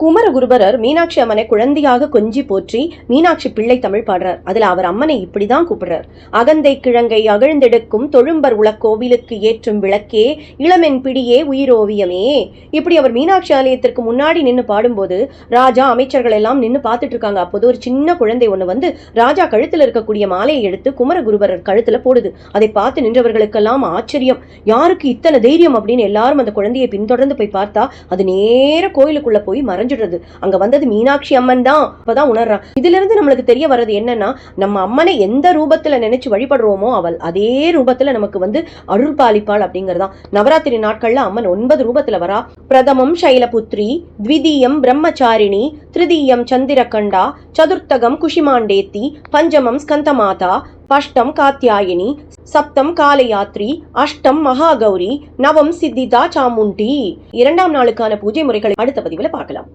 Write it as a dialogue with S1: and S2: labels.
S1: குமரகுருபரர் மீனாட்சி அம்மனை குழந்தையாக கொஞ்சி போற்றி மீனாட்சி பிள்ளை தமிழ் பாடுறார். அதுல அவர் அம்மனை இப்படிதான் கூப்பிடுறார். அகந்தை கிழங்கை அகழ்ந்தெடுக்கும் தொழும்பர் உலக்கோவிலுக்கு ஏற்றும் விளக்கே இளமென் பிடியே உயிரோவியமே. இப்படி அவர் மீனாட்சி ஆலயத்திற்கு முன்னாடி நின்னு பாடும்போது ராஜா அமைச்சர்கள் எல்லாம் நின்னு பார்த்துட்டு இருக்காங்க அப்போது ஒரு சின்ன குழந்தை ஒன்று வந்து ராஜா கழுத்துல இருக்கக்கூடிய மாலையை எடுத்து குமரகுருபரர் கழுத்துல போடுது. அதை பார்த்து நின்றவர்களுக்கெல்லாம் ஆச்சரியம். யாருக்கு இத்தனை தைரியம் அப்படின்னு எல்லாரும் அந்த குழந்தையை பின்தொடர்ந்து போய் பார்த்தா அது நேர கோயிலுக்குள்ள போய் மறைஞ்சிடுறது அங்க வந்தது மீனாட்சி அம்மன் தான். அப்பதான் உணர்றான். இதுல இருந்து நம்மளுக்கு தெரிய வர்றது என்னன்னா நம்ம அம்மனை எந்த ரூபத்துல நினைச்சு வழிபடுறோமோ அவள் அதே ரூபத்துல நமக்கு வந்து அருள் பாலிப்பாள் அப்படிங்கறதான். நவராத்திரி நாட்கள்ல அம்மன் ஒன்பது ரூபத்துல வரா. பிரதமம் சைலபுத்ரி த்விதீயம் பிரம்மச்சாரிணி திருதீயம் சந்திரகண்டா சதுர்த்தகம் குஷிமாண்டேத்தி பஞ்சமம் ஸ்கந்தமாதா பஷ்டம் காத்யாயினி சப்தம் காலயாத்ரி அஷ்டம் மகாகௌரி நவம் சித்திதா சாமுண்டி. இரண்டாம் நாளுக்கான பூஜை முறைகளை அடுத்த பதிவில் பார்க்கலாம்.